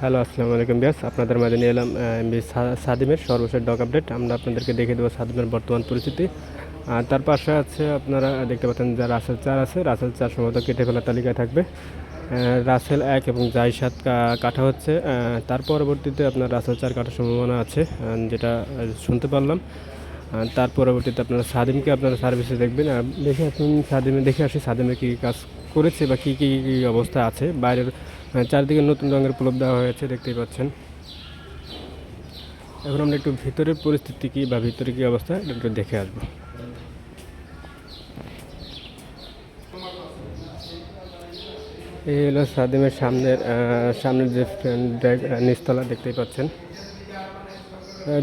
Hello, আসসালামু আলাইকুম বিয়াস আপনাদের মাঝে নিয়ে এলাম এমবি সাদিমের সর্বশেষ ডক আপডেট আমরা আপনাদেরকে দেখে দেবো সাদিমের বর্তমান পরিস্থিতি। আর তার পাশে আছে আপনারা দেখতে পাচ্ছেন যা রাসেল চার আছে। রাসেল চার সম্ভবত কেটে ফেলার তালিকায় থাকবে। রাসেল এক এবং জাই সাত কাটা হচ্ছে। তার পরবর্তীতে আপনার রাসেল চার কাটার সম্ভাবনা আছে যেটা শুনতে পারলাম। তার পরবর্তীতে আপনারা সাদিমকে আপনারা সার্ভিসে দেখবেন। আর দেখে আসুন সাদিমে, দেখে আসি সাদিমে কী কাজ করেছে বা কী কী অবস্থা আছে। বাইরের চারদিকে নতুন রঙের প্রলোভ দেওয়া হয়েছে, দেখতেই পাচ্ছেন। এখন আমরা একটু ভিতরের পরিস্থিতি কী বা ভিতরে কী অবস্থা একটু দেখে আসব। এই হলো সাদিমের সামনের সামনের যে নিচতলা, দেখতেই পাচ্ছেন।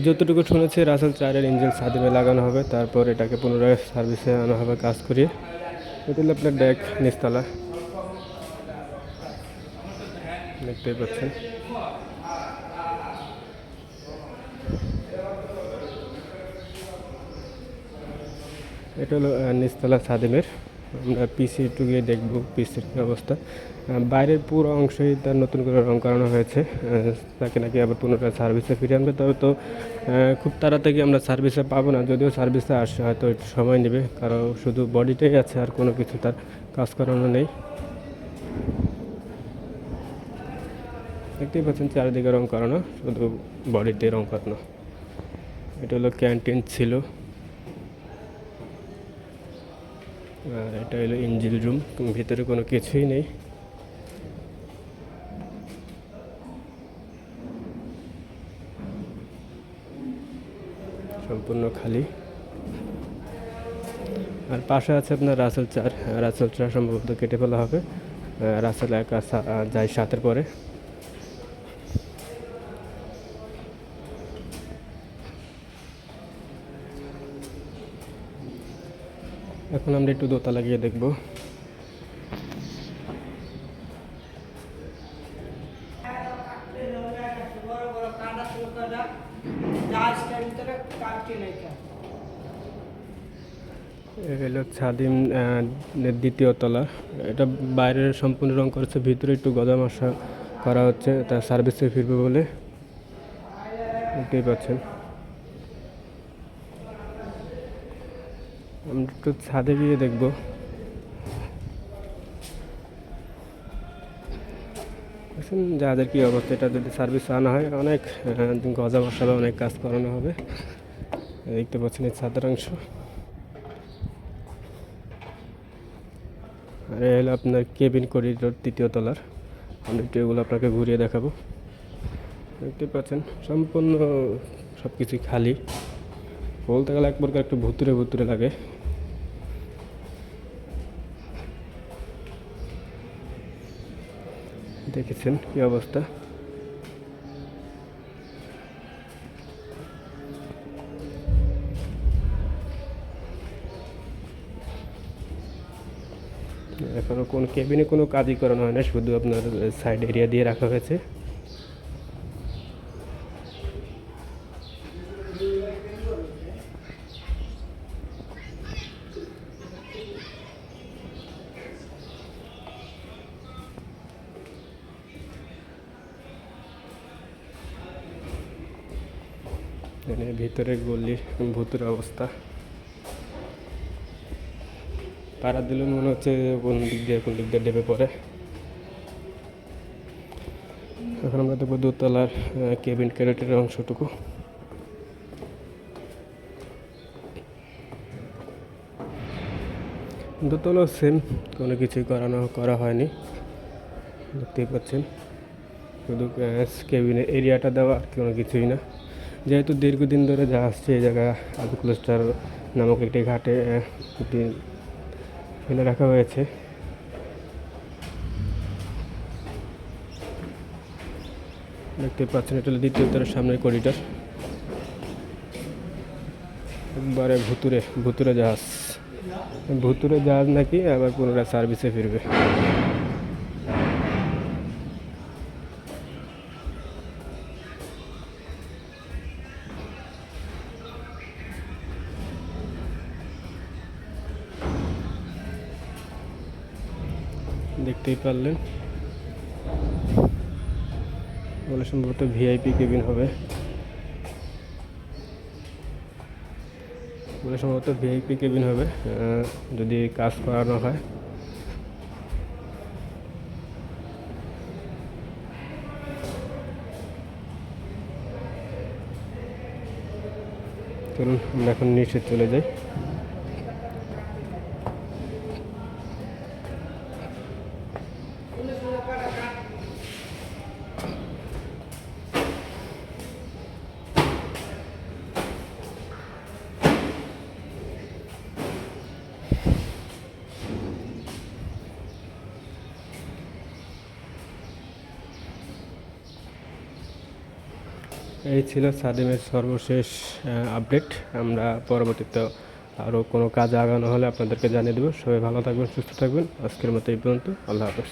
যতটুকু শুনেছি, রাসেল চারের ইঞ্জিন সাদিমে লাগানো হবে, তারপর এটাকে পুনরায় সার্ভিসে আনা হবে কাজ করিয়ে। এটা হলো আপনার ডেক নিচতলা। দেখতেই পাচ্ছেন। এটা হলো আহ, নিচতলা সাদিমের। আমরা পিসি একটু গিয়ে দেখব পিসির কী অবস্থা। বাইরের পুরো অংশই তার নতুন করে রং করানো হয়েছে। তাকে নাকি আবার পুনরায় সার্ভিসে ফিরে আনবে। তবে তো খুব তাড়াতাড়ি আমরা সার্ভিসে পাবো না। যদিও সার্ভিসে আসে হয়তো একটু সময় নেবে। কারণ শুধু বডিটাই আছে আর কোনো কিছু তার কাজ করানো নেই। দেখতেই পাচ্ছেন চারিদিকে রং করানো, শুধু বডির দিয়ে রং করানো। এটা হলো ক্যান্টিন ছিল। আর এটা হলো ইঞ্জিল রুম ভিতরে কোনো কিছুই নেই। সম্পূর্ণ খালি। আর পাশে আছে আপনার রাসেল চার। রাসেল চার সম্ভবত কেটে ফেলা হবে। রাসেল এক যায় সাতের পরে। এখন আমরা একটু দোতলা গিয়ে দেখব। বড় বড় কাঁটা চুলকাটা জাহাজটার ভিতরে কাটছে নাই এ হলো ছাদিম দ্বিতীয় তলা। এটা বাইরের সম্পূর্ণ রং করেছে, ভিতরে একটু গদা মশা করা হচ্ছে, তার সার্ভিসে ফিরবে বলে। দেখতেই পাচ্ছেন। আমরা একটু ছাদে গিয়ে দেখব। যাদের কী অবস্থা, এটা যদি সার্ভিস আনা হয়, অনেক গজা মশা বা অনেক কাজ করানো হবে। দেখতে পাচ্ছেন এই ছাদের অংশ। আর এই হলো আপনার কেবিন করিডোর তৃতীয় তলার। আমি একটু এগুলো আপনাকে ঘুরিয়ে দেখাবো। দেখতে পাচ্ছেন, সম্পূর্ণ সব কিছুই খালি। বলতে গেলে এক প্রকার একটু ভুতুরে ভুতুরে লাগে। দেখেছেন কি অবস্থা? এখনও কোনো কেবিনে কোনো কাজই করানো হয় না, শুধু আপনার সাইড এরিয়া দিয়ে রাখা হয়েছে। এখানে ভিতরে গলি ভূতের অবস্থা। পাড়া দিলে মনে হচ্ছে কোন দিক দিয়ে কোন দিক দিয়ে ডেবে পড়ে। এখন আমরা দেখব দোতলার কেবিন ক্যারেটের অংশটুকু। দোতলাও সেম কোনো কিছুই করানো, করা হয়নি। দেখতেই পাচ্ছেন। শুধু কেবিনের এরিয়াটা দেওয়া, আর কোনো কিছুই না। যেহেতু দীর্ঘদিন ধরে যা আসছে এই জায়গা ক্লোস্টার নামক একটি ঘাটে একটি ফেলে রাখা হয়েছে। দেখতে পাচ্ছেন, এটা হলো দ্বিতীয় তলার সামনের করিডোর একবারে ভুতুরে ভুতুরে জাহাজ। ভুতুরে জাহাজ নাকি, আবার পুনরায় সার্ভিসে ফিরবে। দেখতেই পারলেন। বলে সম্ভবত ভিআইপি কেবিন হবে। বলে সম্ভবত ভিআইপি কেবিন হবে যদি কাজ করানো হয়। চলুন, আমরা এখন নিচে চলে যাই। এই ছিল সাদিমের সর্বশেষ আপডেট আমরা পরবর্তীতে আরও কোনো কাজ আগানো হলে আপনাদেরকে জানিয়ে দেবো। সবাই ভালো থাকবেন, সুস্থ থাকবেন। আজকের মতো এই পর্যন্ত। আল্লাহ হাফেজ।